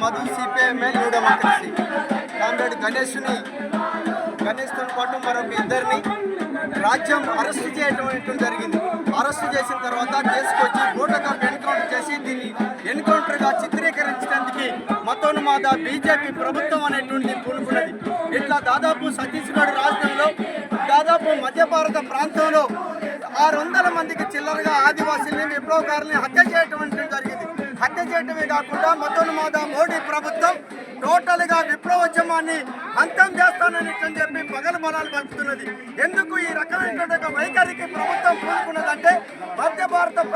Madhu CPI ML new democracy గణేష్ని గణేష్తో పాటు మరొక ఇద్దరిని రాజ్యం అరెస్ట్ చేయడం జరిగింది. అరెస్ట్ చేసిన తర్వాత తీసుకొచ్చి బూటకప్ ఎన్కౌంటర్ చేసి దీన్ని ఎన్కౌంటర్గా చిత్రీకరించడానికి మతోన్మాద బీజేపీ ప్రభుత్వం అనేటువంటిది పూనుకున్నది. ఇట్లా దాదాపు ఛత్తీస్గఢ్ రాష్ట్రంలో దాదాపు మధ్య భారత ప్రాంతంలో ఆరు వందల మందికి చిల్లరగా ఆదివాసీల్ని విప్లవకారుల్ని హత్య చేయటం జరిగింది. హత్య చేయటమే కాకుండా మతోన్మాద మోడీ ప్రభుత్వం టోటల్గా విప్లవోద్యమాన్ని అంతం చేస్తానని చెప్పి పగలు బలాలు పలుకుతున్నది. ఎందుకు ఈ రకమైనటువంటి వైఖరికి ప్రభుత్వం పూనుకున్నదంటే మధ్య భారత